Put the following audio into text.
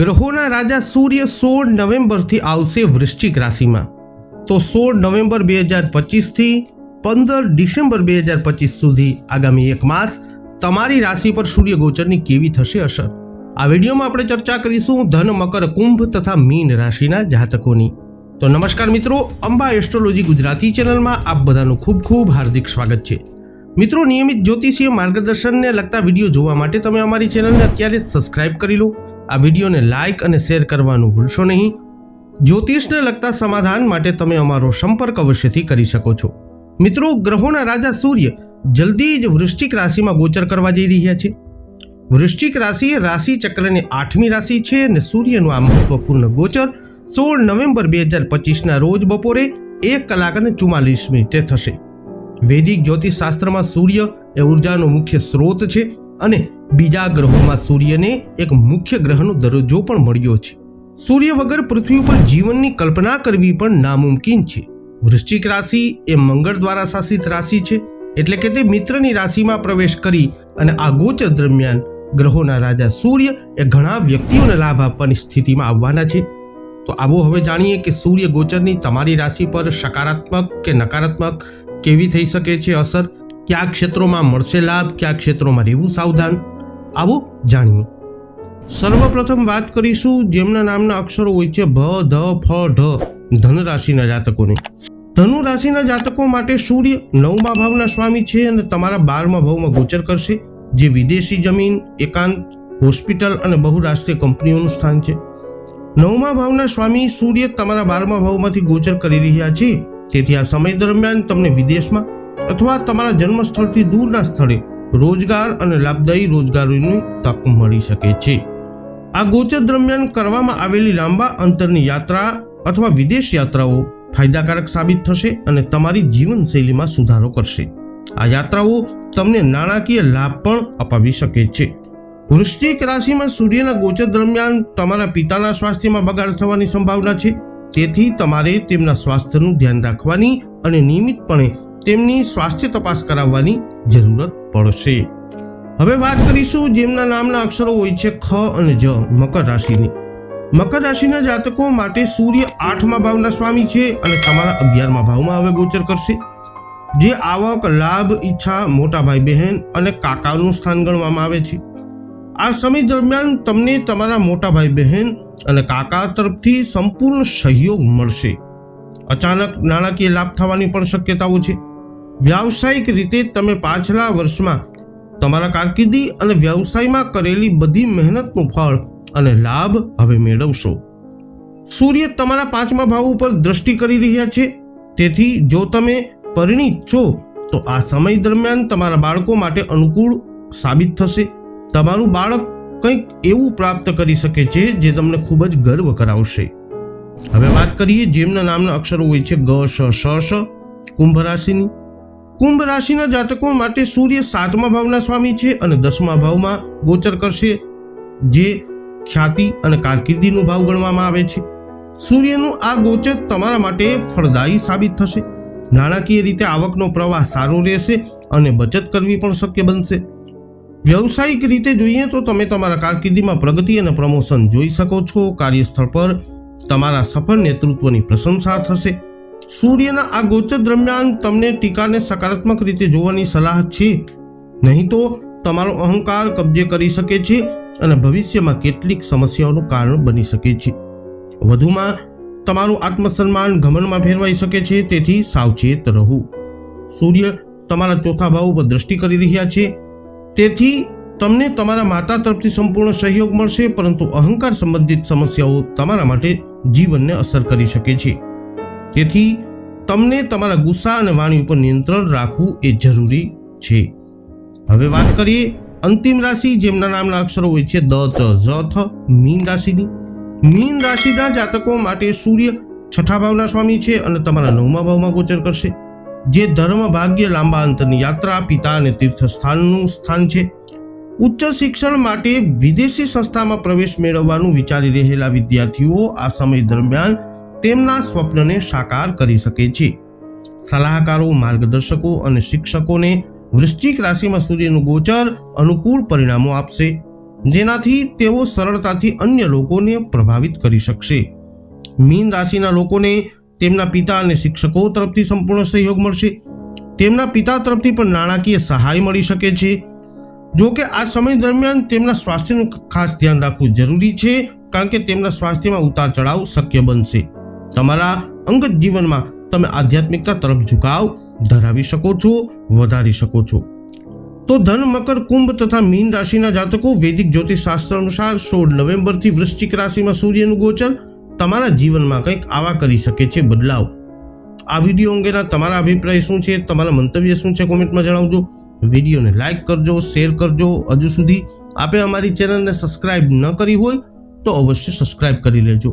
ગ્રહોના રાજા સૂર્ય સોળ નવેમ્બરથી આવશે વૃશ્ચિક રાશિમાં. તો સોળ નવેમ્બર બે હજાર પચીસથી પંદર ડિસેમ્બર બે હજાર પચીસ સુધી આગામી એક માસ તમારી રાશિ પર સૂર્ય ગોચરની કેવી થશે અસર? આ વિડીયોમાં આપણે ચર્ચા કરીશું ધન, મકર, કુંભ તથા મીન રાશિના જાતકોની. તો નમસ્કાર મિત્રો, અંબા એસ્ટ્રોલોજી ગુજરાતી ચેનલમાં આપ બધાનું ખૂબ ખૂબ હાર્દિક સ્વાગત છે. મિત્રો, નિયમિત જ્યોતિષીય માર્ગદર્શનને લગતા વીડિયો જોવા માટે તમે અમારી ચેનલને અત્યારે સબસ્ક્રાઇબ કરી લો. આ વિડીયોને લાઇક અને શેર કરવાનું ભૂલશો નહીં. જ્યોતિષને લગતા સમાધાન માટે તમે અમારો સંપર્ક અવશ્યથી કરી શકો છો. મિત્રો, ગ્રહોના રાજા સૂર્ય જલ્દી જ વૃશ્ચિક રાશિમાં ગોચર કરવા જઈ રહ્યા છે. વૃશ્ચિક રાશિ એ રાશિ ચક્રની આઠમી રાશિ છે અને સૂર્યનું આ મહત્વપૂર્ણ ગોચર સોળ નવેમ્બર બે હજાર પચીસના રોજ બપોરે એક કલાક અને ચુમ્માલીસ મિનિટે થશે. વૈદિક જ્યોતિષ શાસ્ત્રમાં સૂર્ય એ ઉર્જાનો મુખ્ય સ્ત્રોત છે. અને બીજા ગ્રહોમાં સૂર્યને એક મુખ્ય ગ્રહનો દરજ્જો પણ મળ્યો છે. સૂર્ય વગર પૃથ્વી ઉપર જીવનની કલ્પના કરવી પણ નામુમકિન છે. વૃશ્ચિક રાશિ એ મંગળ દ્વારા શાસિત રાશિ છે, એટલે કે તે મિત્રની રાશિમાં પ્રવેશ કરી અને આ ગોચર દરમિયાન ગ્રહોના રાજા સૂર્ય એ ઘણા વ્યક્તિઓને લાભ આપવાની સ્થિતિમાં આવવાના છે. તો આવો હવે જાણીએ કે સૂર્ય ગોચરની તમારી રાશિ પર સકારાત્મક કે નકારાત્મક કેવી થઈ શકે છે અસર? કયા ક્ષેત્રોમાં મળશે લાભ, કયા ક્ષેત્રોમાં રહેવું સાવધાન? આવો જાણીએ. સર્વપ્રથમ વાત કરીશું, જેમના નામના અક્ષરો હોય છે ભ ધ, ફ, ઢ ધન રાશિના જાતકોની. ધનુ રાશિના જાતકો માટે સૂર્ય નવમા ભાવના સ્વામી છે અને તમારા બારમા ભાવમાં ગોચર કરશે, જે વિદેશી જમીન, એકાંત, હોસ્પિટલ અને બહુરાષ્ટ્રીય કંપનીઓનું સ્થાન છે. નવમા ભાવના સ્વામી સૂર્ય તમારા બારમા ભાવમાંથી ગોચર કરી રહ્યા છે, તેથી આ સમય દરમિયાન તમને વિદેશમાં અથવા તમારા જન્મસ્થળથી દૂરના સ્થળે રોજગાર અને લાભદાયી રોજગારીની તક મળી શકે છે. આ ગોચર દરમિયાન કરવામાં આવેલી લાંબા અંતરની યાત્રા અથવા વિદેશ યાત્રાઓ ફાયદાકારક સાબિત થશે અને તમારી જીવનશૈલીમાં સુધારો કરશે. આ યાત્રાઓ તમને નાણાકીય લાભ પણ અપાવી શકે છે. વૃશ્ચિક રાશિમાં સૂર્યના ગોચર દરમિયાન તમારા પિતાના સ્વાસ્થ્યમાં બગાડ થવાની સંભાવના છે. તેથી તમારે તેમના સ્વાસ્થ્યનું ધ્યાન રાખવાની અને નિયમિતપણે તેમની સ્વાસ્થ્ય તપાસ કરાવવાની જરૂરત પડશે. હવે વાત કરીશું જેમના નામના અક્ષરો હોય છે ખ અને જ, મકર રાશિની. મકર રાશિના જાતકો માટે સૂર્ય આઠમા ભાવના સ્વામી છે અને તમારા અગિયારમા ભાવમાં હવે ગોચર કરશે. જે આવક, લાભ, ઈચ્છા, મોટા ભાઈ બહેન અને કાકાનું સ્થાન ગણવામાં આવે છે. આ સમય દરમિયાન તમને તમારા મોટા ભાઈ બહેન અને કાકા તરફથી સંપૂર્ણ સહયોગ મળશે. અચાનક નાણાકીય લાભ થવાની પણ શક્યતાઓ છે. વ્યાવસાયિક રીતે તમે પાછલા વર્ષમાં તમારા કારકિર્દી અને વ્યવસાયમાં કરેલી બધી મહેનતનું ફળ અને લાભ હવે મેળવશો. સૂર્ય તમારા પાંચમા ભાવ ઉપર દ્રષ્ટિ કરી રહ્યા છે. તેથી જો તમે પરિણીત છો, તો આ સમય દરમિયાન તમારા બાળકો માટે અનુકૂળ સાબિત થશે. તમારું બાળક કંઈક એવું પ્રાપ્ત કરી શકે છે, જે તમને ખૂબ જ ગર્વ કરાવશે. હવે વાત કરીએ જેમના નામના અક્ષરો હોય છે, ગ, શ શ કુંભ રાશિની. કુંભ રાશિના જાતકો માટે સૂર્ય સાતમા ભાવના સ્વામી છે અને દસમા ભાવમાં ગોચર કરશે, જે ખ્યાતિ અને કારકિર્દીનો ભાવ ગણવામાં આવે છે. સૂર્યનું આ ગોચર તમારા માટે ફળદાયી સાબિત થશે. નાણાકીય રીતે આવકનો પ્રવાહ સારો રહેશે અને બચત કરવી પણ શક્ય બનશે. વ્યવસાયિક રીતે જોઈએ તો તમે તમારા કારકિર્દીમાં પ્રગતિ અને પ્રમોશન જોઈ શકો છો. કાર્યસ્થળ પર તમારા સફળ નેતૃત્વની પ્રશંસા થશે. સૂર્યના આ ગોચર દરમિયાન તમને ટીકાને સકારાત્મક રીતે જોવાની સલાહ છે. નહીં તો તમારો અહંકાર કબજે કરી શકે છે અને ભવિષ્યમાં કેટલીક સમસ્યાઓનું કારણ બની શકે છે. વધુમાં, તમારું આત્મસન્માન ઘમનમાં ફેરવાઈ શકે છે, તેથી સાવચેત રહો. સૂર્ય તમારા ચોથા ભાવ ઉપર દ્રષ્ટિ કરી રહ્યા છે. તેથી તમને તમારા માતા તરફથી સંપૂર્ણ સહયોગ મળશે, પરંતુ અહંકાર સંબંધિત સમસ્યાઓ તમારા માટે જીવનને અસર કરી શકે છે. તેથી તમને તમારા ગુસ્સા અને વાણી ઉપર નિયંત્રણ રાખવું એ જરૂરી છે. હવે વાત કરીએ અંતિમ રાશિ જેમના નામના અક્ષરો હોય છે દ, ચ, ઝ, થ, મીન રાશિની. મીન રાશિના જાતકો માટે સૂર્ય છઠ્ઠા ભાવના સ્વામી છે અને તમારા નવમા ભાવમાં ગોચર કરશે. જે ધર્મ ભાગ્ય લાંબા અંતરની યાત્રા, પિતા અને તીર્થસ્થાનનું સ્થાન છે. ઉચ્ચ શિક્ષણ માટે વિદેશી સંસ્થામાં પ્રવેશ મેળવવાનું વિચારી રહેલા વિદ્યાર્થીઓ આ સમય દરમિયાન તેમના સ્વપ્નને સાકાર કરી શકે છે. સલાહકારો, માર્ગદર્શકો અને શિક્ષકોને વૃશ્ચિક રાશિમાં સૂર્યનું ગોચર અનુકૂળ પરિણામો આપશે, જેનાથી તેઓ સરળતાથી અન્ય લોકોને પ્રભાવિત કરી શકશે. મીન રાશિના લોકોને તેમના પિતા અને શિક્ષકો તરફથી સંપૂર્ણ સહયોગ મળશે. તેમના પિતા તરફથી પણ નાણાકીય સહાય મળી શકે છે. જો કે આ સમય દરમિયાન તેમના સ્વાસ્થ્યનું ખાસ ધ્યાન રાખવું જરૂરી છે, કારણ કે તેમના સ્વાસ્થ્યમાં ઉતાર ચઢાવ શક્ય બનશે. તમારા અંગત જીવનમાં તમે આધ્યાત્મિકતા તરફ ઝુકાવ, ધરાવી શકો છો, વધારી શકો છો. તો ધન, મકર, કુંભ તથા મીન રાશિના જાતકો વૈદિક જ્યોતિષ શાસ્ત્ર અનુસાર સોળ નવેમ્બરથી વૃશ્ચિક રાશિમાં સૂર્યનું ગોચર તમારા જીવનમાં કંઈક આવા કરી શકે છે, બદલાવ. આ વીડિયો અંગેના તમારા અભિપ્રાય શું છે, તમારા મંતવ્ય શું છે કોમેન્ટમાં જણાવજો. વિડીયોને લાઇક કરજો, શેર કરજો. હજુ સુધી આપે અમારી ચેનલને સબસ્ક્રાઇબ ન કરી હોય તો અવશ્ય સબસ્ક્રાઇબ કરી લેજો.